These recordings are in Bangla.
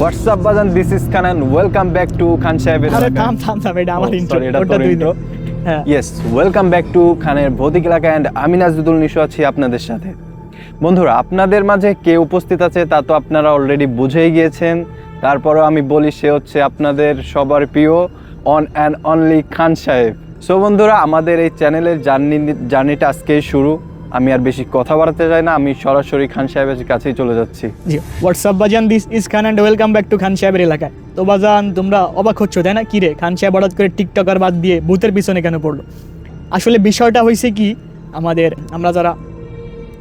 হোয়াটসঅ্যাপ বাজান this is Khan and welcome back to Khan সাহেবের আরে থাম থাম থাম এটা আমার ইন্ট্রো sorry, এটা ওটা তুই intro? দে। ইয়েস ওয়েলকাম ব্যাক টু খানের ভৌতিক এলাকা অ্যান্ড আমি নাজদুল নিশো আছি আপনাদের সাথে। বন্ধুরা আপনাদের মাঝে কে উপস্থিত আছে তা তো আপনারা অলরেডি বুঝেই গিয়েছেন। তারপরও আমি বলি সে হচ্ছে আপনাদের সবার প্রিয় অন অ্যান্ড অনলি খান সাহেব সো বন্ধুরা আমাদের এই চ্যানেলের জার্নি জার্নিটা আজকেই শুরু। আমি আর বেশি কথা বাড়াতে চাই না, আমি সরাসরি খান সাহেবের কাছেই চলে যাচ্ছি। জি হোয়াটসঅ্যাপ বাজান this is Khan and welcome back to Khan সাহেবের এলাকায়। তো বাজান, তোমরা অবাক হচ্ছ, তাই না? কি রে খান সাহেব হঠাৎ করে টিকটকার বাদ দিয়ে ভূতের পিছনে কেন পড়ল? আসলে বিষয়টা হয়েছে কি, আমাদের, আমরা যারা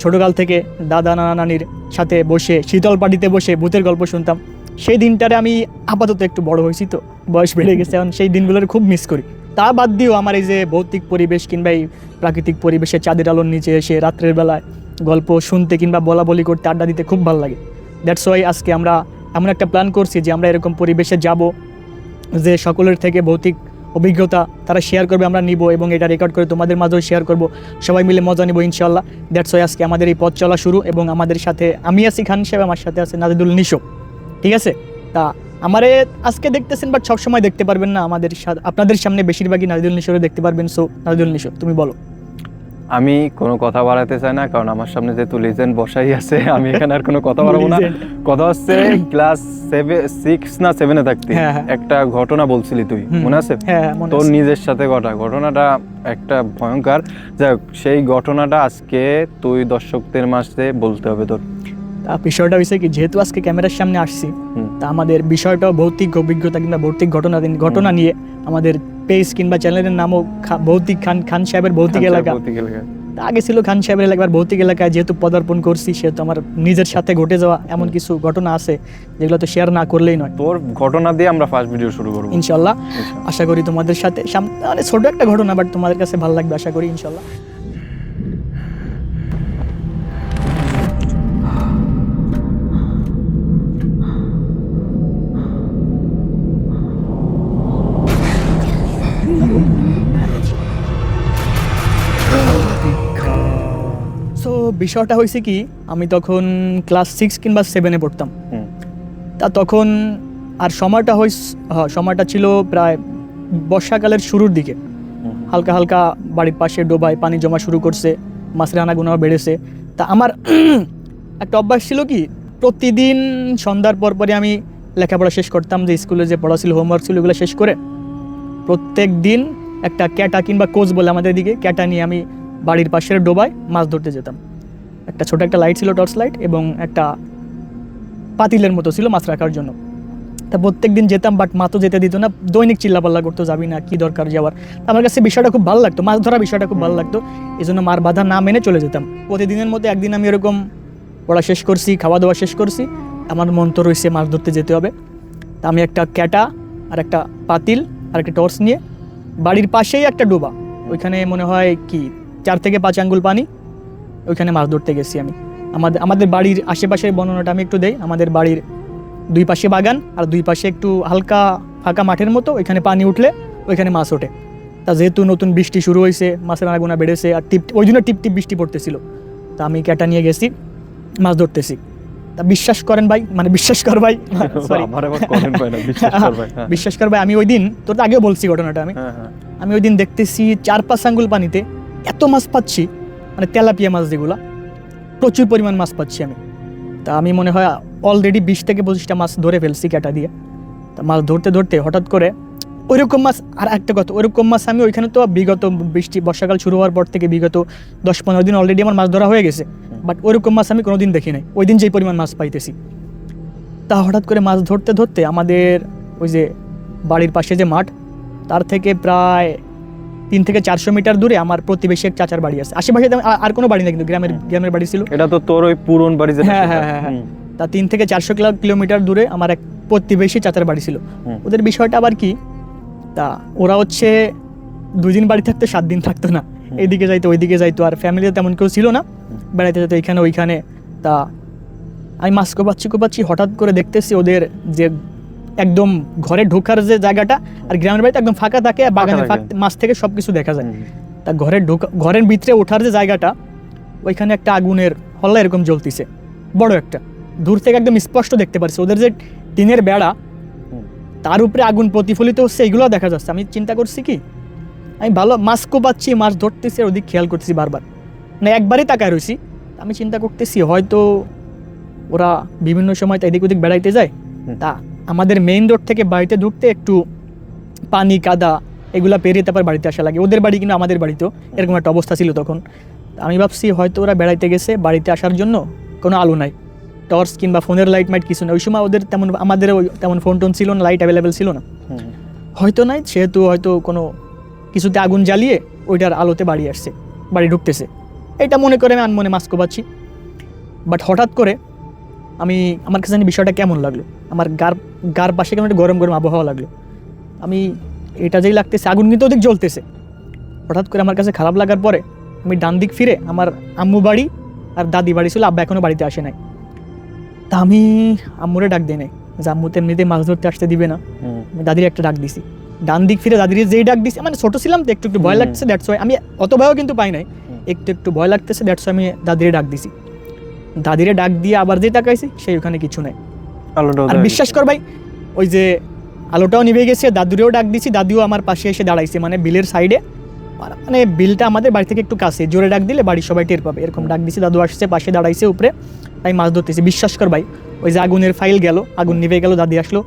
ছোটকাল থেকে দাদা, নানা, নানির সাথে বসে, শীতল পাটিতে বসে ভূতের গল্প শুনতাম, সেই দিনটারে আমি আপাতত একটু বড় হয়েছি তো, বয়স বেড়ে গেছে, এখন সেই দিনগুলোর খুব মিস করি। তা বাদ দিয়েও আমার এই যে ভৌতিক পরিবেশ কিংবা এই প্রাকৃতিক পরিবেশে চাঁদের আলোর নিচে এসে রাত্রের বেলায় গল্প শুনতে কিংবা বলা বলি করতে আড্ডা দিতে খুব ভালো লাগে। দ্যাটস ওয়াই আজকে আমরা এমন একটা প্ল্যান করছি যে আমরা এরকম পরিবেশে যাব যে সকলের থেকে ভৌতিক অভিজ্ঞতা তারা শেয়ার করবে, আমরা নিব এবং এটা রেকর্ড করে তোমাদের মাঝেও শেয়ার করব। সবাই মিলে মজা নিব ইনশাল্লাহ দ্যাটস ওয়াই আজকে আমাদের এই পথ চলা শুরু এবং আমাদের সাথে আমি আছি খান সাহেব, আমার সাথে আছে নাজিদুল নিশো। ঠিক আছে? তা আমারে আজকে দেখতেছেন বাট সবসময় দেখতে পারবেন না আমাদের সাথে আপনাদের সামনে বেশিরভাগই নাজিদুল নিশোরে দেখতে পারবেন সো নাজিদুল নিশো তুমি বলো। আমি কোনো কথা বাড়াতে চাই না কারণ আমার সামনে যেহেতু লিজেন্ড বসাই আছে আমি এখানে আর কোনো কথা বাড়াবো না। কথা হচ্ছে ক্লাস সেভেন সিক্স না সেভেনে থাকতে। হ্যাঁ, হ্যাঁ। একটা ঘটনা বলছিলি তুই মনে আছে? হ্যাঁ হ্যাঁ, তোর নিজের সাথে ঘটা। ঘটনাটা একটা ভয়ঙ্কর। যাই সেই ঘটনাটা আজকে তুই দর্শকদের মাঝে বলতে হবে তোর। তা বিষয়টা হয়েছে কি যেহেতু আজকে ক্যামেরার সামনে আসছি তা আমাদের বিষয়টাও ভৌতিক অভিজ্ঞতা কিংবা ভৌতিক ঘটনা ঘটনা নিয়ে আমাদের পেজ কিংবা চ্যানেলের নামও ভৌতিক খান খান সাহেবের ভৌতিক এলাকা। আগে ছিল খান সাহেবের এলাকার ভৌতিক এলাকায় যেহেতু পদার্পণ করছি সেহেতু আমার নিজের সাথে ঘটে যাওয়া এমন কিছু ঘটনা আছে যেগুলো তো শেয়ার না করলেই নয়। তোর ঘটনা দিয়ে আমরা ফার্স্ট ভিডিও শুরু করব। ইনশাল্লাহ। ইনশাআল্লাহ। আশা করি তোমাদের সাথে মানে ছোট একটা ঘটনা বাট তোমাদের কাছে ভালো লাগবে আশা করি ইনশাল্লাহ। বিষয়টা হয়েছে কি আমি তখন ক্লাস সিক্স কিংবা সেভেনে পড়তাম। তা তখন আর সময়টা হই সময়টা ছিল প্রায় বর্ষাকালের শুরুর দিকে। হালকা হালকা বাড়ির পাশে ডোবায় পানি জমা শুরু করছে মাছের আনাগুনাও বেড়েছে। তা আমার একটা অভ্যাস ছিল কি প্রতিদিন সন্ধ্যার পর পরে আমি লেখাপড়া শেষ করতাম যে স্কুলে যে পড়া ছিল হোমওয়ার্ক ছিল ওগুলো শেষ করে প্রত্যেক দিন একটা ক্যাটা কিংবা কোচ বলে আমাদের দিকে ক্যাটা নিয়ে আমি বাড়ির পাশের ডোবায় মাছ ধরতে যেতাম। একটা ছোট একটা লাইট ছিল টর্চ লাইট এবং একটা পাতিলের মতো ছিল মাছ রাখার জন্য। তা প্রত্যেক দিন যেতাম বাট মা তো যেতে দিত না। দৈনিক চিল্লাপাল্লা করতো, যাবি না, কি দরকার যাওয়ার। আমার কাছে বিষয়টা খুব ভালো লাগতো, মাছ ধরা বিষয়টা খুব ভালো লাগতো। এই জন্য মার বাধা না মেনে চলে যেতাম। প্রতিদিনের মধ্যে একদিন আমি এরকম পড়া শেষ করছি, খাওয়া দাওয়া শেষ করছি। আমার মন তো রয়েছে মাছ ধরতে যেতে হবে। তা আমি একটা ক্যাটা আর একটা পাতিল আর একটা টর্চ নিয়ে বাড়ির পাশেই একটা ডোবা। ওইখানে মনে হয় কি, চার থেকে পাঁচ আঙ্গুল পানি ওইখানে মাছ ধরতে গেছি আমি। আমাদের আমাদের বাড়ির আশেপাশের বর্ণনাটা আমি একটু দেই। আমাদের বাড়ির দুই পাশে বাগান আর দুই পাশে একটু হালকা ফাঁকা মাঠের মতো। ওইখানে পানি উঠলে ওইখানে মাছ ওঠে। তা যেহেতু নতুন বৃষ্টি শুরু হয়েছে মাছের আনাগোনা বেড়েছে আর টিপ ওই জন্য টিপ টিপ বৃষ্টি পড়তেছিল। তা আমি ক্যাটা নিয়ে গেছি মাছ ধরতেছি। তা বিশ্বাস করেন ভাই মানে বিশ্বাস কর ভাই বিশ্বাস কর ভাই, হ্যাঁ। বিশ্বাস কর ভাই আমি ওই দিন তোর তো আগেও বলছি ঘটনাটা আমি। হ্যাঁ, হ্যাঁ। আমি ওই দিন দেখতেছি চার পাঁচ আঙ্গুল পানিতে এত মাছ পাচ্ছি মানে তেলাপিয়া মাছ যেগুলা, প্রচুর পরিমাণ মাছ পাচ্ছি আমি। তা আমি মনে হয় অলরেডি বিশ থেকে পঁচিশটা মাছ ধরে ফেলছি ক্যাটা দিয়ে। তা মাছ ধরতে ধরতে হঠাৎ করে ওইরকম মাছ, আর একটা কথা, ওইরকম মাছ আমি ওইখানে তো বিগত বৃষ্টি, বর্ষাকাল শুরু হওয়ার পর থেকে বিগত দশ পনেরো দিন অলরেডি আমার মাছ ধরা হয়ে গেছে। বাট ওইরকম মাছ আমি কোনোদিন দেখি নাই। ওই দিন যেই পরিমাণ মাছ পাইতেছি। তা হঠাৎ করে মাছ ধরতে ধরতে আমাদের ওই যে বাড়ির পাশে যে মাঠ, তার থেকে প্রায় তিন থেকে চারশো মিটার দূরে আমার প্রতিবেশী এক চাচার বাড়ি আছে। আশেপাশে আর- কোনো বাড়ি না কিন্তু গ্রামের গ্রামের বাড়ি ছিল। এটা তো তোর ওই পুরন বাড়ি হ্যাঁ, হ্যাঁ, হ্যাঁ, হ্যাঁ। তা তিন থেকে চারশো কিলোমিটার দূরে আমার এক প্রতিবেশী চাচার বাড়ি ছিল। ওদের বিষয়টা আবার কি? তা ওরা হচ্ছে দুই দিন বাড়ি থাকতো সাত দিন থাকতো না। এইদিকে যাইতো ওইদিকে যাইতো আর ফ্যামিলিতে তেমন কেউ ছিল না। বেড়াইতে যেত এইখানে ওইখানে। তা আমি মাছ কোপাচ্ছি কোপাচ্ছি হঠাৎ করে দেখতেছি ওদের যে একদম ঘরে ঢোকার যে জায়গাটা আর গ্রামের বাড়িতে একদম ফাঁকা থাকে আর বাগানে মাছ থেকে সব কিছু দেখা যায়। তা ঘরের ঢোকা ঘরের ভিতরে ওঠার যে জায়গাটা ওইখানে একটা আগুনের হল্লা এরকম জ্বলতিছে। বড় একটা। দূর থেকে একদম স্পষ্ট দেখতে পারছি। ওদের যে টিনের বেড়া তার উপরে আগুন প্রতিফলিত হচ্ছে এগুলো দেখা যাচ্ছে। আমি চিন্তা করছি কি? আমি ভালো মাছ কোপাচ্ছি মাছ ধরতেছি আর ওদিক খেয়াল করতেছি বারবার। না একবারই তাকায় রয়েছি আমি চিন্তা করতেছি হয়তো ওরা বিভিন্ন সময় এদিক ওদিক বেড়াইতে যায়। তা আমাদের মেইন রোড থেকে বাড়িতে ঢুকতে একটু পানি কাদা এগুলো পেরিয়ে তারপর বাড়িতে আসা লাগে। ওদের বাড়ি কিন্তু আমাদের বাড়িতেও এরকম একটা অবস্থা ছিল তখন। আমি ভাবছি হয়তো ওরা বেড়াইতে গেছে বাড়িতে আসার জন্য কোনো আলো নাই। টর্চ কিংবা ফোনের লাইট মাইট কিছু না ওই সময় ওদের তেমন আমাদের ওই তেমন ফোন টোন ছিল না লাইট অ্যাভেলেবেল ছিল না। হয়তো নাই সেহেতু হয়তো কোনো কিছুতে আগুন জ্বালিয়ে ওইটার আলোতে বাড়ি আসছে বাড়ি ঢুকতেছে। এটা মনে করে আমি আনমনে মাস্ক পাচ্ছি বাট হঠাৎ করে আমি আমার কাছে জানি বিষয়টা কেমন লাগল। আমার গার গার পাশে কেমন একটা গরম গরম আবহাওয়া লাগল। আমি এটা যেই লাগতেছে আগুন কিন্তু ওদিক জ্বলতেছে। হঠাৎ করে আমার কাছে খারাপ লাগার পরে আমি ডান দিক ফিরে আমার আম্মু বাড়ি আর দাদি বাড়ি ছিল আব্বা এখনও বাড়িতে আসে নাই। তা আমি আম্মুরে ডাক দিই নাই যে আম্মু তো এমনিতে মাছ ধরতে আসতে দিবে না। আমি দাদির একটা ডাক দিছি। ডান দিক ফিরে দাদির যেই ডাক দিছি মানে ছোট ছিলাম তো একটু একটু ভয়। লাগতেছে দ্যাটস ওয়াই আমি অত ভয়ও কিন্তু পাই নাই। একটু একটু ভয় লাগতেছে দ্যাটস ওয়াই আমি দাদিরে ডাক দিছি। দাদিরে ডাক দিয়ে আবার যে তাকাইছি সেই ওখানে কিছু নাই। আর বিশ্বাস কর ভাই ওই যে আলোটাও নিভে গেছে দাদুরেও ডাক দিছি দাদিও আমার পাশে এসে দাঁড়াইছে মানে বিলের সাইডে। মানে বিলটা আমাদের বাড়ি থেকে একটু কাছে জোরে ডাক দিলে বাড়ির সবাই টের পাবে। এরকম ডাক দিছি দাদু আসছে পাশে দাঁড়াইছে উপরে তাই মাছ ধরতেছি। বিশ্বাস কর ভাই ওই যে আগুনের ফাইল গেল আগুন নিভে গেল দাদি আসলো।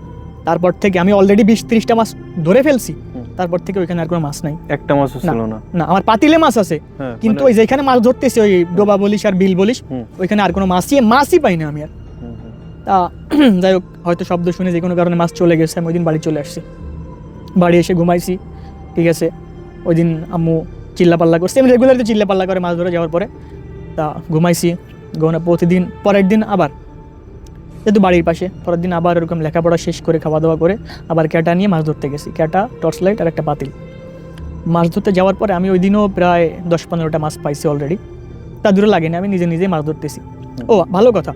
তারপর থেকে আমি অলরেডি বিশ ত্রিশটা মাছ ধরে ফেলছি। তারপর থেকে ওইখানে আর কোনো মাছ নাই। একটা মাছও ছিল না। না। আমার পাতিলে মাছ আছে। হ্যাঁ, কিন্তু মানে- ওই যেখানে মাছ ধরতেছি ওই ডোবা বলিস আর বিল বলিস ওইখানে আর কোনো মাছই মাছই পাই না আমি আর। তা যাই হোক হয়তো শব্দ শুনে যে কোনো কারণে মাছ চলে গেছে আমি ওই দিন বাড়ি চলে আসছি। বাড়ি এসে ঘুমাইছি ঠিক আছে। ওই দিন আম্মু চিল্লা পাল্লা করছে আমি রেগুলার তো চিল্লা পাল্লা করে মাছ ধরে যাওয়ার পরে। তা ঘুমাইছি ঘুমানো প্রতিদিন পরের দিন আবার যেহেতু বাড়ির পাশে, পরের দিন আবার এরকম লেখাপড়া শেষ করে খাওয়া দাওয়া করে আবার ক্যাটা নিয়ে মাছ ধরতে গেছি। ক্যাটা টর্চ লাইট আর একটা পাতিল। মাছ ধরতে যাওয়ার পরে আমি ওই দিনও প্রায় দশ পনেরোটা মাছ পাইছি অলরেডি তা দূরে লাগেনি, আমি নিজে নিজে মাছ ধরতেছি। ও, ভালো কথা।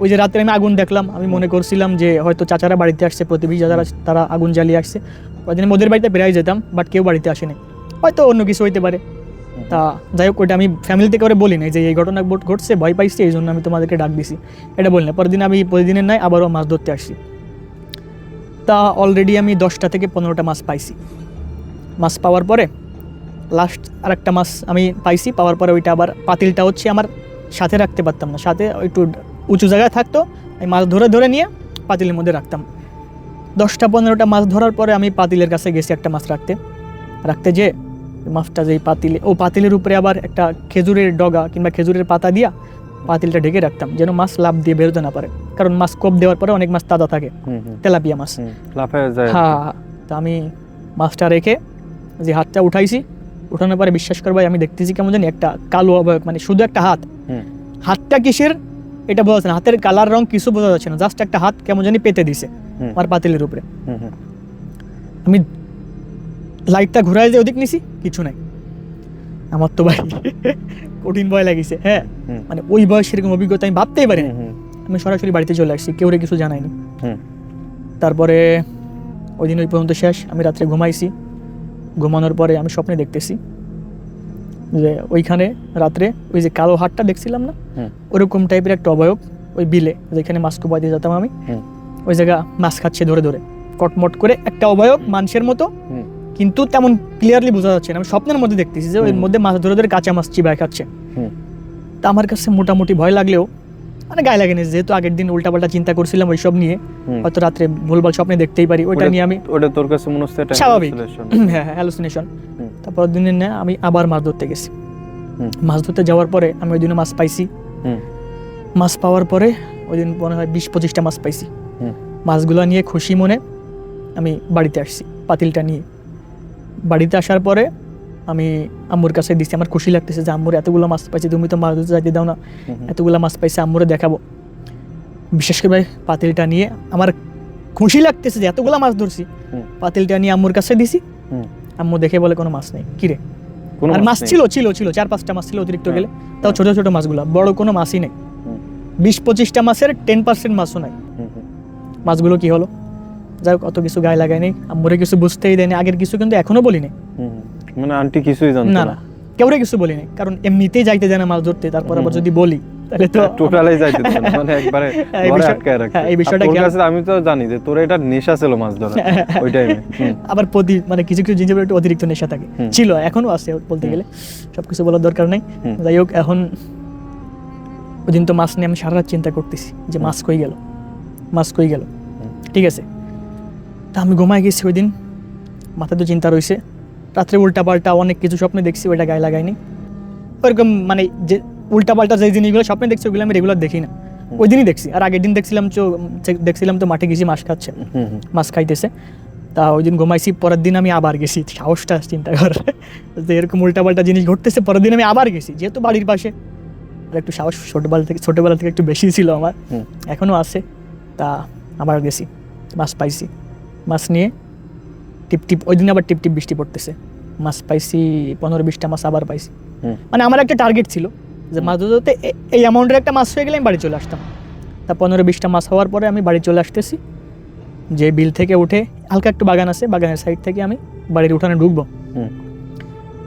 ওই যে রাত্রে আমি আগুন দেখলাম, আমি মনে করছিলাম যে হয়তো চাচারা বাড়িতে আসছে, প্রতিবেশী যারা তারা আগুন জ্বালিয়ে আসছে। ওই দিন ওদের বাড়িতে বেড়াই যেতাম, বাট কেউ বাড়িতে আসেনি। হয়তো অন্য কিছু হইতে পারে। তা যাই হোক, ওইটা আমি ফ্যামিলিতে করে বলি নাই যে এই ঘটনা ঘট- ঘটছে, ভয় পাইছি, এই জন্য আমি তোমাদেরকে ডাক দিছি। এটা বলি না পরের দিন আমি প্রতিদিনের নয় আবারও মাছ ধরতে আসছি। তা অলরেডি আমি দশটা থেকে পনেরোটা মাছ পাইছি। মাছ পাওয়ার পরে লাস্ট আরেকটা মাছ আমি পাইছি, পাওয়ার পরে ওইটা আবার পাতিলটা হচ্ছে আমার সাথে রাখতে পারতাম না। সাথে একটু উঁচু জায়গায় থাকতো, আমি মাছ ধরে ধরে নিয়ে পাতিলের মধ্যে রাখতাম। দশটা, পনেরোটা মাছ ধরার পরে আমি পাতিলের কাছে গেছি একটা মাছ রাখতে। রাখতে যে মাছটা যেই পাতিলে ও পাতিলের উপরে আবার একটা খেজুরের ডগা কিংবা খেজুরের পাতা দিয়া পাতিলটা ঢেকে রাখতাম যেন মাছ লাভ দিয়ে বেরোতে না পারে। কারণ মাছ কোপ দেওয়ার পরে অনেক মাছ তাজা থাকে তেলাপিয়া মাছ। হ্যাঁ। তা আমি মাছটা রেখে যে হাতটা উঠাইছি উঠানোর পরে বিশ্বাস করবে আমি দেখতেছি কেমন জানি একটা কালো অবয়ব মানে শুধু একটা হাত। হাতটা কিসের? এটা বোঝা যাচ্ছে না হাতের কালার রং কিছু বোঝা যাচ্ছে না জাস্ট একটা হাত কেমন জানি পেতে দিছে আমার পাতিলের উপরে। আমি লাইটটা ঘুরাই যে ওদিক নিছি কিছু নাই। আমার তো ভাই কঠিন ভয় লাগিছে হ্যাঁ? মানে ওই বয়স সেরকম অভিজ্ঞতা আমি ভাবতেই পারি না আমি সরাসরি বাড়িতে চলে আসছি কেউ কিছু জানাইনি তারপরে ওই দিন ওই পর্যন্ত শেষ আমি রাত্রে ঘুমাইছি। ঘুমানোর পরে আমি স্বপ্নে দেখতেছি যে ওইখানে রাত্রে ওই যে কালো হাটটা দেখছিলাম না? ওরকম টাইপের একটা অবয়ব ওই বিলে যেখানে মাছ দিয়ে যেতাম আমি। ওই জায়গা মাছ খাচ্ছে ধরে ধরে। কটমট করে একটা অবয়ব মানুষের মতো কিন্তু তেমন ক্লিয়ারলি বোঝা যাচ্ছে না। আমি স্বপ্নের মধ্যে দেখতেছি যে ওর মধ্যে মাছ ধরে ধরে কাঁচা মাছ চিবায় খাচ্ছে। তা আমার কাছে মোটামুটি ভয় লাগলেও মানে গায়ে লাগেনি যেহেতু আগের দিন উল্টাপাল্টা চিন্তা করছিলাম ওইসব নিয়ে। হয়তো রাত্রে ভুলভাল স্বপ্নে দেখতেই পারি ওইটা ওটা- নিয়ে আমি ওটা তোর কাছে মনে হচ্ছে এটা স্বাভাবিক। হ্যাঁ হ্যাঁ হ্যালুসিনেশন তারপর দিনের না আমি আবার মাছ ধরতে গেছি। মাছ ধরতে যাওয়ার পরে আমি ওই দিনও মাছ পাইছি। মাছ পাওয়ার পরে ওই দিন মনে হয় বিশ পঁচিশটা মাছ পাইছি। মাছগুলো নিয়ে খুশি মনে আমি বাড়িতে আসছি পাতিলটা নিয়ে। বাড়িতে আসার পরে আমি আম্মুর কাছে দিছি। আমার খুশি লাগতেছে যে আম্মুর এতগুলো মাছ পাইছি তুমি তো মাছ যাইতে দাও না। এতগুলো মাছ পাইছে আম্মুরে দেখাবো। বিশেষ করে ভাই পাতিলটা নিয়ে আমার খুশি লাগতেছে যে এতগুলো মাছ ধরছি। পাতিলটা নিয়ে আম্মুর কাছে দিছি। আম্মু দেখে বলে কোনো মাছ নেই। কিরে আর মাছ ছিল ছিল ছিল চার পাঁচটা মাছ ছিল অতিরিক্ত হ্যাঁ। গেলে। তাও ছোট ছোট মাছগুলো বড় কোনো মাছই নেই। বিশ পঁচিশটা মাছের টেন পার্সেন্ট মাছও নাই। মাছগুলো কি হলো? যাই হোক অত কিছু গায়ে লাগাই নেই। আম্মুরে কিছু বুঝতেই দেয়নি। আগের কিছু কিন্তু এখনও বলি নাই হুম, হুম। মানে আন্টি কিছুই জানতো না না। কেউরে কিছু বলি নাই কারণ এমনিতেই যাইতে দেয় না মাছ ধরতে। তারপর আবার যদি বলি তাহলে তো টোটালি যাইতে দিত মানে একবারে হ্যাঁ, এই ঘরে আটকায় রাখতো। হ্যাঁ, এই বিষয়টা খেয়াল- কাছে আমি তো জানি যে তোর এটা নেশা ছিল মাছ ধরা ওই টাইমে আবার প্রতি মানে কিছু কিছু জিনিসের একটু অতিরিক্ত নেশা থাকে। ছিল এখনও আছে বলতে গেলে। সব কিছু বলার দরকার নাই। যাই হোক এখন ওই দিন তো মাছ নিয়ে আমি সারা রাত চিন্তা করতেছি যে মাছ কই গেল? মাছ কই গেল? ঠিক আছে? তা আমি ঘুমায় গেছি ওই দিন মাথায় তো চিন্তা রয়েছে। রাত্রে উল্টা পাল্টা অনেক কিছু স্বপ্নে দেখছি ওইটা গায়ে লাগাইনি। ওইরকম মানে যে উল্টা পাল্টা যে জিনিসগুলো স্বপ্নে দেখছি ওগুলো আমি রেগুলার দেখি না। ওই দিনই দেখছি। আর আগের দিন দেখছিলাম তো দেখছিলাম তো মাঠে গেছি মাছ খাচ্ছে। মাছ খাইতেছে। তা ওই দিন ঘুমাইছি পরের দিন আমি আবার গেছি। সাহসটা চিন্তা কর। যে এরকম উল্টাপাল্টা জিনিস ঘটতেছে পরের দিন আমি আবার গেছি যেহেতু বাড়ির পাশে। আর একটু সাহস ছোটোবেলা থেকে ছোটোবেলা থেকে একটু বেশি ছিল আমার। এখনও আছে। তা আবার গেছি মাছ পাইছি। মাছ নিয়ে টিপ টিপ ওই দিন আবার টিপ টিপ বৃষ্টি পড়তেছে। মাছ পাইছি পনেরো বিশটা মাছ আবার পাইছি। মানে আমার একটা টার্গেট ছিল যে মাছ ধরতে এই অ্যামাউন্টের একটা মাছ হয়ে গেলে আমি বাড়ি চলে আসতাম। তা পনেরো বিশটা মাছ হওয়ার পরে আমি বাড়ি চলে আসতেছি। যে বিল থেকে উঠে হালকা একটু বাগান আছে বাগানের সাইড থেকে আমি বাড়ির উঠানে ঢুকবো।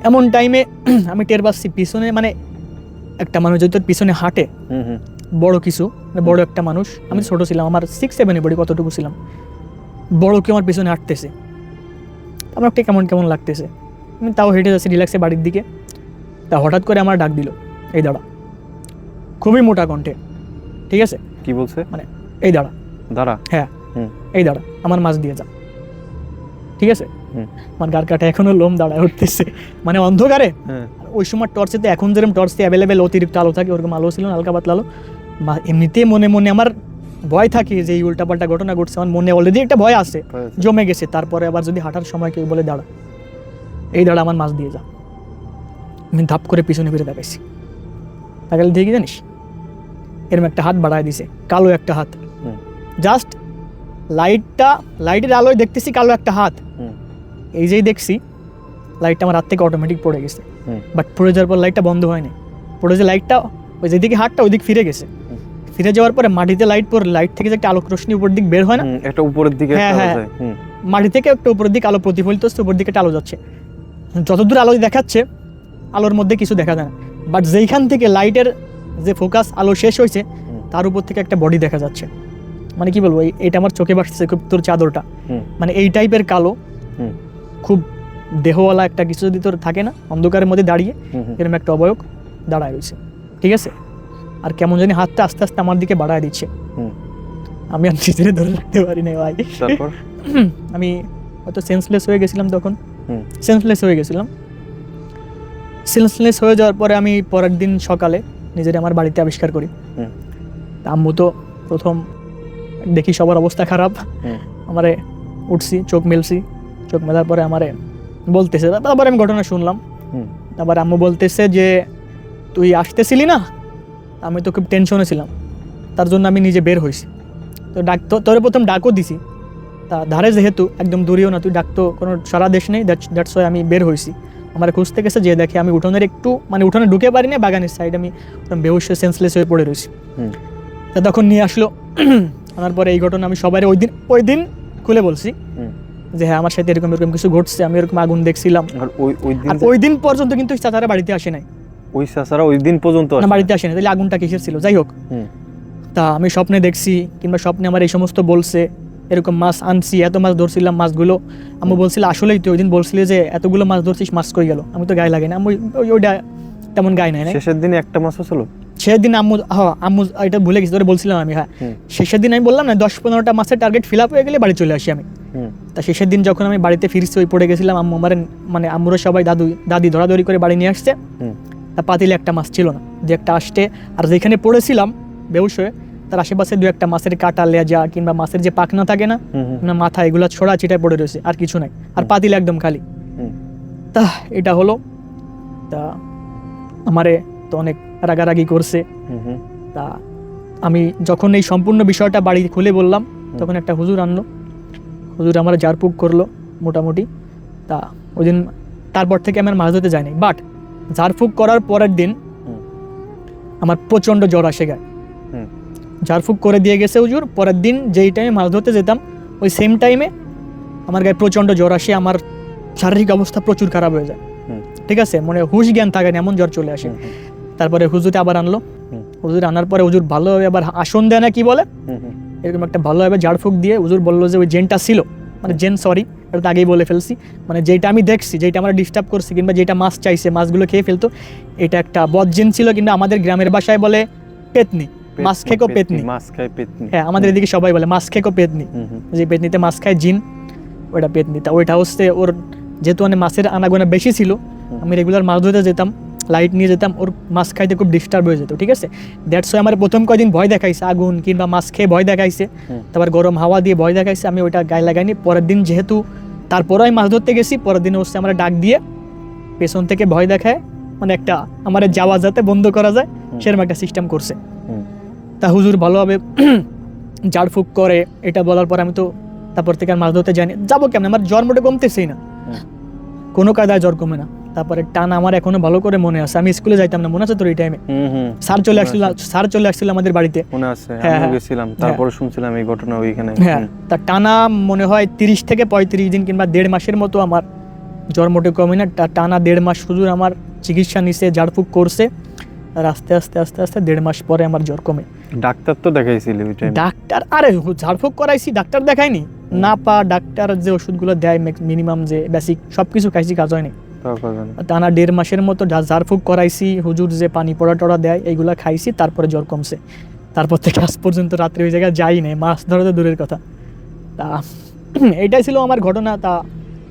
এমন টাইমে আমি টের পাচ্ছি পিছনে মানে একটা মানুষ যদি তোর পিছনে হাঁটে বড় কিছু মানে বড় একটা মানুষ আমি ছোট ছিলাম আমার সিক্স সেভেনে পড়ি কতটুকু ছিলাম? বড় কি আমার পিছনে হাঁটতেছে। আমার একটা কেমন কেমন লাগতেছে। আমি তাও হেঁটে যাচ্ছি রিল্যাক্সে বাড়ির দিকে। তা হঠাৎ করে আমার ডাক দিল এই দাঁড়া। খুবই মোটা কণ্ঠে ঠিক আছে? কি বলছে? মানে এই দাঁড়া। দাঁড়া? হ্যাঁ এই দাঁড়া আমার মাছ দিয়ে যা। ঠিক আছে? আমার গার কাটা এখনও লোম দাঁড়ায় উঠতেছে। মানে অন্ধকারে? হ্যাঁ। ওই সময় টর্চে তো এখন যেরকম টর্চে অ্যাভেলেবেল অতিরিক্ত আলো থাকে ওরকম আলো ছিল না, হালকা পাতলা আলো। এমনিতেই মনে মনে আমার ভয় থাকে যে এই উল্টাপাল্টা ঘটনা ঘটছে আমার মনে অলরেডি একটা ভয় আছে জমে গেছে। তারপরে আবার যদি হাঁটার সময় কেউ বলে দাঁড়া এই দাঁড়া আমার মাছ দিয়ে যা। আমি ধাপ করে পিছনে ফিরে দেখাইছি তাকালে দিয়ে কি জানিস এরকম একটা হাত বাড়ায় দিছে কালো একটা হাত। জাস্ট লাইটটা লাইটের আলোয় দেখতেছি কালো একটা হাত। এই যেই দেখছি লাইটটা আমার হাত থেকে অটোমেটিক পড়ে গেছে। বাট পড়ে যাওয়ার পর লাইটটা বন্ধ হয়নি। পড়ে যে লাইটটা ওই যেদিকে হাতটা ওইদিক ফিরে গেছে। ফিরে যাওয়ার পরে মাটিতে লাইট পরে লাইট থেকে যে একটা আলোক রশ্মি উপর দিক বের হয় না? একটা উপরের দিকে হ্যাঁ, হ্যাঁ। মাটি থেকে একটু উপরের দিকে আলো প্রতিফলিত হচ্ছে উপর দিকে একটা আলো যাচ্ছে। যতদূর আলো দেখাচ্ছে আলোর মধ্যে কিছু দেখা যায় না। বাট যেইখান থেকে লাইটের যে ফোকাস আলো শেষ হয়েছে তার উপর থেকে একটা বডি দেখা যাচ্ছে। মানে কি বলব এটা আমার চোখে বাসছে খুব তোর চাদরটা। মানে এই টাইপের কালো খুব দেহওয়ালা একটা কিছু যদি তোর থাকে না অন্ধকারের মধ্যে দাঁড়িয়ে। এরকম একটা অবয়ব দাঁড়ায় রয়েছে। ঠিক আছে? আর কেমন জানি হাতটা আস্তে আস্তে আমার দিকে বাড়ায় দিচ্ছে। আমি আর নিজেরে ধরে রাখতে পারি না ভাই। আমি হয়তো সেন্সলেস হয়ে গেছিলাম তখন। সেন্সলেস হয়ে গেছিলাম। সেন্সলেস হয়ে যাওয়ার পরে আমি পরের দিন সকালে নিজের আমার বাড়িতে আবিষ্কার করি। আম্মু তো প্রথম দেখি সবার অবস্থা খারাপ। আমারে উঠছি চোখ মেলছি। চোখ মেলার পরে আমারে বলতেছে তারপরে আমি ঘটনা শুনলাম। তারপরে আম্মু বলতেছে যে তুই আসতেছিলি না? আমি তো খুব টেনশনে ছিলাম। তার জন্য আমি নিজে বের হয়েছি। তো ডাক তোরে প্রথম ডাকও দিছি। তা ধারে যেহেতু একদম দূরেও না তুই ডাক তো কোনো সারা দেশ নেই দ্যাটস দ্যাটস ওয়াই আমি বের হয়েছি। আমার খুঁজতে গেছে যে দেখে আমি উঠোনের একটু মানে উঠোনে ঢুকে পারি না বাগানের সাইড আমি বেহুশ সেন্সলেস হয়ে পড়ে রয়েছি। তা তখন নিয়ে আসলো। আনার পরে এই ঘটনা আমি সবাই ওই দিন ওই দিন খুলে বলছি। যে হ্যাঁ আমার সাথে এরকম এরকম কিছু ঘটছে আমি এরকম আগুন দেখছিলাম। আর ওই ওই দিন আর ওই দিন পর্যন্ত কিন্তু চাচারা বাড়িতে আসে নাই। ওই চাচারা ওই দিন পর্যন্ত না বাড়িতে আসে না তাহলে আগুনটা কিসের ছিল? যাই হোক। তা আমি স্বপ্নে দেখছি কিংবা স্বপ্নে আমার এই সমস্ত বলছে এরকম মাছ আনছি এত মাছ ধরছিলাম মাছগুলো। আমি বলছিল আসলেই তুই ওই দিন বলছিলি যে এতগুলো মাছ ধরছিস মাছ কই গেল? আমি তো গায়ে লাগে না। আমি ওই- ওই- ওইটা তেমন গায়ে নাই শেষের দিনে একটা মাছও ছিল সেদিন আম্মু হ্যাঁ আম্মু এটা ভুলে গেছি তোরে বলছিলাম আমি হ্যাঁ। শেষের দিন আমি বললাম না দশ পনেরোটা মাছের টার্গেট ফিল আপ হয়ে গেলে বাড়ি চলে আসি আমি। তা শেষের দিন যখন আমি বাড়িতে ফিরছি ওই পড়ে গেছিলাম আম্মু আমার মানে আম্মুরা সবাই দাদু দাদি ধরাধরি করে বাড়ি নিয়ে আসছে। তা পাতিলে একটা মাছ ছিল না। যে একটা আসতে আর যেখানে পড়েছিলাম বেউস হয়ে তার আশেপাশে দু একটা মাছের কাটা লেজা কিংবা মাছের যে পাখনা থাকে না। না মাথা এগুলো ছড়া ছিটায় পড়ে রয়েছে। আর কিছু নাই। আর। পাতিল একদম খালি। তা এটা হলো। তা আমারে তো অনেক রাগারাগি করছে। তা আমি যখন এই সম্পূর্ণ বিষয়টা বাড়ি খুলে বললাম তখন একটা হুজুর আনলো। হুজুর আমার জারপুক করল মোটামুটি। তা ওই দিন তারপর থেকে আমার মাছ ধরতে যায়নি বাট ঝাড়ফুঁক করার পরের দিন আমার প্রচণ্ড জ্বর আসে গায়ে ঝাড়ফুঁক করে দিয়ে গেছে হুজুর পরের দিন যেই টাইমে মাছ ধরতে যেতাম ওই সেম টাইমে আমার গায়ে প্রচণ্ড জ্বর আসে আমার শারীরিক অবস্থা প্রচুর খারাপ হয়ে যায়। ঠিক আছে? মানে হুশ জ্ঞান থাকে না এমন জ্বর চলে আসে। তারপরে হুজুতে আবার আনলো। হুজুর আনার পরে হুজুর ভালোভাবে আবার আসন দেয় না কি বলে। এরকম একটা ভালোভাবে ঝাড়ফুঁক দিয়ে হুজুর বলল যে ওই জেনটা ছিল মানে জেন সরি এটা তো আগেই বলে ফেলছি। মানে যেটা আমি দেখছি যেটা আমরা ডিস্টার্ব করছি কিংবা যেটা মাছ চাইছে মাছগুলো খেয়ে ফেলতো এটা একটা বদজিন ছিল কিন্তু আমাদের গ্রামের বাসায় বলে পেতনি। মাছ খেকো পেতনি মাছ খায় পেতনি। হ্যাঁ আমাদের এদিকে সবাই বলে মাছ খেকো পেতনি। যে পেতনিতে মাছ খায় জিন ওটা পেতনি। তা ওইটা হচ্ছে ওর যেহেতু মানে মাছের আনাগোনা বেশি ছিল আমি রেগুলার মাছ ধরতে যেতাম। লাইট নিয়ে যেতাম ওর মাছ খাইতে খুব ডিস্টার্ব হয়ে যেত ঠিক আছে? দ্যাটস ওয়াই আমার প্রথম কয়দিন ভয় দেখাইছে আগুন কিংবা মাছ খেয়ে ভয় দেখাইছে। তারপর গরম হাওয়া দিয়ে ভয় দেখাইছে আমি ওইটা গায়ে লাগাইনি। পরের দিন যেহেতু তারপরে আমি মাছ ধরতে গেছি পরের দিন হচ্ছে আমরা ডাক দিয়ে পেছন থেকে ভয় দেখায় মানে একটা আমার যাওয়া যাতে বন্ধ করা যায় সেরকম একটা সিস্টেম করছে। তা হুজুর ভালোভাবে ঝাড়ফুঁক করে এটা বলার পর আমি তো তারপর থেকে আর মাছ ধরতে যাইনি। যাব কেমন? আমার জ্বর মোটে কমতেছেই না। কোনো কাদায় জ্বর কমে না। তারপরে টান আমার এখনও ভালো করে মনে আছে। আমি স্কুলে যাইতাম না মনে আছে তোর এই টাইমে। স্যার চলে আসছিল স্যার চলে আসছিল আমাদের বাড়িতে। মনে আছে হ্যাঁ, হ্যাঁ। গেছিলাম তারপরে শুনছিলাম এই ঘটনা ওইখানে। হ্যাঁ তা টানা মনে হয় তিরিশ থেকে পঁয়ত্রিশ দিন কিংবা দেড় মাসের মতো আমার। জ্বর মোটে কমে না টানা দেড় মাস শুধু আমার চিকিৎসা নিছে ঝাড়ফুঁক করছে। আর আস্তে আস্তে আস্তে আস্তে দেড় মাস পরে আমার জ্বর কমে। ডাক্তার তো দেখাইছিলি ওই টাইম ডাক্তার আরে ঝাড়ফুঁক করাইছি ডাক্তার দেখাইনি না পা ডাক্তার যে ওষুধগুলো দেয় মিনিমাম যে বেসিক সব কিছু খাইছি কাজ হয়নি। টানা দেড় মাসের মতো ঝাড়ফুঁক করাইছি হুজুর যে পানি পড়া টড়া দেয় এইগুলা খাইছি তারপরে জ্বর কমছে। তারপর থেকে আজ পর্যন্ত রাত্রে ওই জায়গায় যাই নাই মাছ ধরা তো দূরের কথা। তা এইটাই ছিল আমার ঘটনা। তা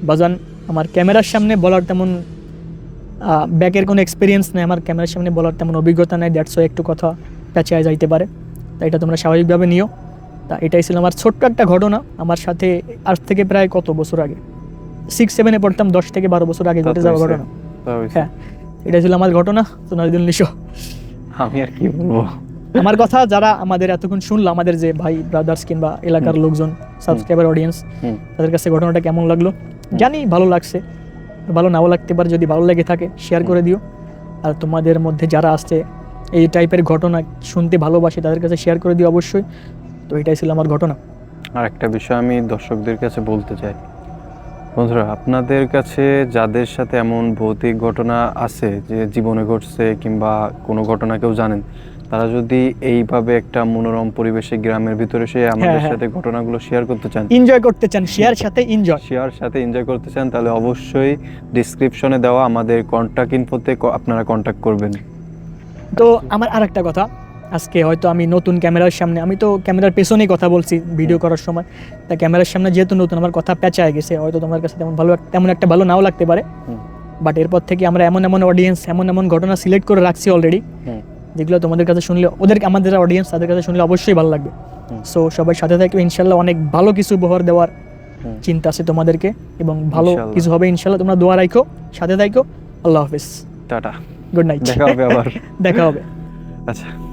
বাজান আমার ক্যামেরার সামনে বলার তেমন ব্যাকের কোনো এক্সপিরিয়েন্স নেই আমার ক্যামেরার সামনে বলার তেমন অভিজ্ঞতা নেই দ্যাটস একটু কথা পেঁচায় যাইতে পারে। তা এটা তোমরা স্বাভাবিকভাবে নিও। তা এটাই ছিল আমার ছোট্ট একটা ঘটনা আমার সাথে আজ থেকে প্রায় কত বছর আগে? সিক্স সেভেনে পড়তাম দশ থেকে বারো বছর আগে ঘটে যাওয়া ঘটনা। হ্যাঁ এটা ছিল আমার ঘটনা সোনালিদুল নিশো। আমি আর কি বলব? আমার কথা যারা আমাদের এতক্ষণ শুনলো আমাদের যে ভাই ব্রাদার্স কিংবা এলাকার লোকজন সাবস্ক্রাইবার অডিয়েন্স তাদের কাছে ঘটনাটা কেমন লাগল? জানি ভালো লাগছে। ভালো নাও লাগতে পারে, যদি ভালো লেগে থাকে শেয়ার করে দিও। আর তোমাদের মধ্যে যারা আসছে, এই টাইপের ঘটনা শুনতে ভালোবাসে, তাদের কাছে শেয়ার করে দিও অবশ্যই। তো এটাই ছিল আমার ঘটনা। আর একটা বিষয় আমি দর্শকদের কাছে বলতে চাই। বন্ধুরা, আপনাদের কাছে যাদের সাথে এমন ভৌতিক ঘটনা আছে, যে জীবনে ঘটছে কিংবা কোনো ঘটনা কেউ জানেন তারা যদি এইভাবে একটা মনোরম পরিবেশে গ্রামের ভিতরে সে আমাদের হ্যাঁ। সাথে ঘটনাগুলো শেয়ার করতে চান। এনজয় করতে চান শেয়ার সাথে এনজয় শেয়ার সাথে এনজয় করতে চান তাহলে অবশ্যই ডিসক্রিপশনে দেওয়া আমাদের কন্ট্যাক্ট ইনফোতে আপনারা কন্ট্যাক্ট করবেন। তো আমার আর একটা কথা আজকে হয়তো আমি নতুন ক্যামেরার সামনে আমি তো ক্যামেরার পেছনেই কথা বলছি ভিডিও করার সময়। তা ক্যামেরার সামনে যেহেতু নতুন আমার কথা পেঁচায় গেছে হয়তো তোমার কাছে তেমন ভালো তেমন একটা ভালো নাও লাগতে পারে। বাট এরপর থেকে আমরা এমন এমন অডিয়েন্স এমন এমন ঘটনা সিলেক্ট করে রাখছি অলরেডি। যেগুলো তোমাদের কাছে শুনলে ওদের আমাদের অডিয়েন্স তাদের কাছে শুনলে অবশ্যই ভালো লাগবে। সো সবাই সাথে থাকবে ইনশাল্লাহ অনেক ভালো কিছু উপহার দেওয়ার চিন্তা আছে তোমাদেরকে এবং ভালো কিছু হবে ইনশাল্লাহ। তোমরা দোয়া রাখো সাথে থাকো। আল্লাহ হাফিজ। টাটা। গুড নাইট দেখা হবে আবার। দেখা হবে। আচ্ছা।